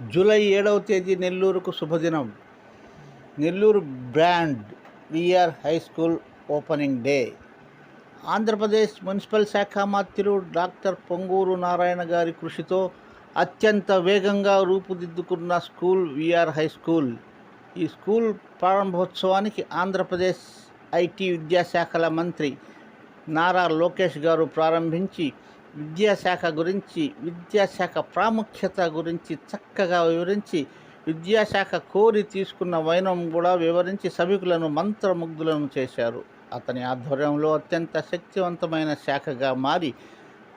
July ఏడవ తేదీ నెల్లూరుకు శుభదినం. Nellore brand VR high school opening day. Andhra Pradesh municipal శాఖ మంత్రులు డాక్టర్ పొంగూరు నారాయణ గారి కృషితో అత్యంత వేగంగా రూపుదిద్దుకున్న school V R high school. ఈ స్కూల్ ప్రారంభోత్సవానికి ఆంధ్రప్రదేశ్ ఐటీ విద్యాశాఖల మంత్రి నారా లోకేష్ గారు ప్రారంభించి విద్యాశాఖ గురించి విద్యాశాఖ ప్రాముఖ్యత గురించి చక్కగా వివరించి విద్యాశాఖ కోరి తీసుకున్న వైనం కూడా వివరించి సభికులను మంత్రముగ్ధులను చేశారు. అతని ఆధ్వర్యంలో అత్యంత శక్తివంతమైన శాఖగా మారి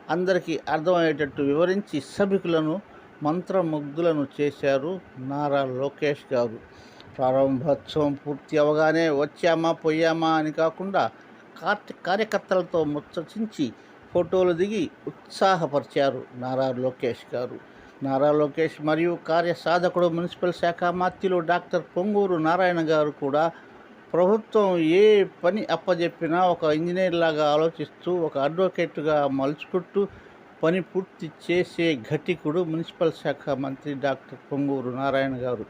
అందరికీ అర్థమయ్యేటట్టు వివరించి సభికులను మంత్రముగ్ధులను చేశారు నారా లోకేష్ గారు. ప్రారంభోత్సవం పూర్తి అవగానే వచ్చామా పోయామా అని కాకుండా కార్ కార్యకర్తలతో ముచ్చటించి ఫోటోలు దిగి ఉత్సాహపరిచారు నారా లోకేష్ గారు. నారా లోకేష్ మరియు కార్య సాధకుడు మున్సిపల్ శాఖ మాత్యులు డాక్టర్ పొంగూరు నారాయణ గారు కూడా ప్రభుత్వం ఏ పని అప్పజెప్పినా ఒక ఇంజనీర్ లాగా ఆలోచిస్తూ ఒక అడ్వకేట్గా మలుచుకుంటూ పని పూర్తి చేసే ఘటికుడు మున్సిపల్ శాఖ మంత్రి డాక్టర్ పొంగూరు నారాయణ గారు.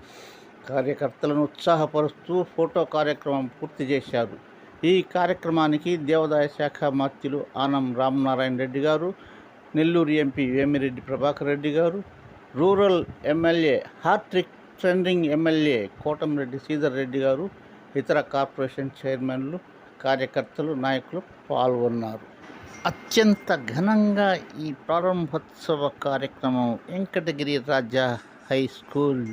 కార్యకర్తలను ఉత్సాహపరుస్తూ ఫోటో కార్యక్రమం పూర్తి చేశారు. ఈ కార్యక్రమానికి దేవాదాయ శాఖ మాత్యులు Anam Ramanarayana Reddy garu Nellore MP Vemireddy Prabhakar Reddy garu rural MLA hattrick trending MLA Kotamreddy Sridhar Reddy garu ఇతర కార్పొరేషన్ చైర్మన్లు కార్యకర్తలు నాయకులు పాల్గొన్నారు. అత్యంత ఘనంగా ఈ ప్రారంభోత్సవ కార్యక్రమం Venkatagiri Raja high school.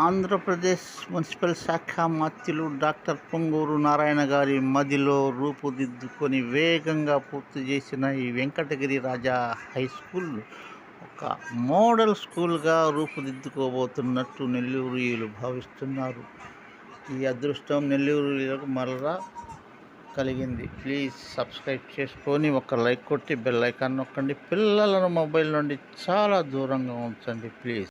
Andhra Pradesh municipal శాఖ మాత్యులు డాక్టర్ పొంగూరు నారాయణ గారి మదిలో రూపుదిద్దుకొని వేగంగా పూర్తి చేసిన ఈ వెంకటగిరి రాజా హై స్కూల్ ఒక మోడల్ స్కూల్గా రూపుదిద్దుకోబోతున్నట్టు నెల్లూరులు భావిస్తున్నారు. ఈ అదృష్టం నెల్లూరులకు మరలా కలిగింది. ప్లీజ్ సబ్స్క్రైబ్ చేసుకొని ఒక లైక్ కొట్టి బెల్ ఐకాన్ నొక్కండి. పిల్లలను మొబైల్ నుండి చాలా దూరంగా ఉంచండి ప్లీజ్.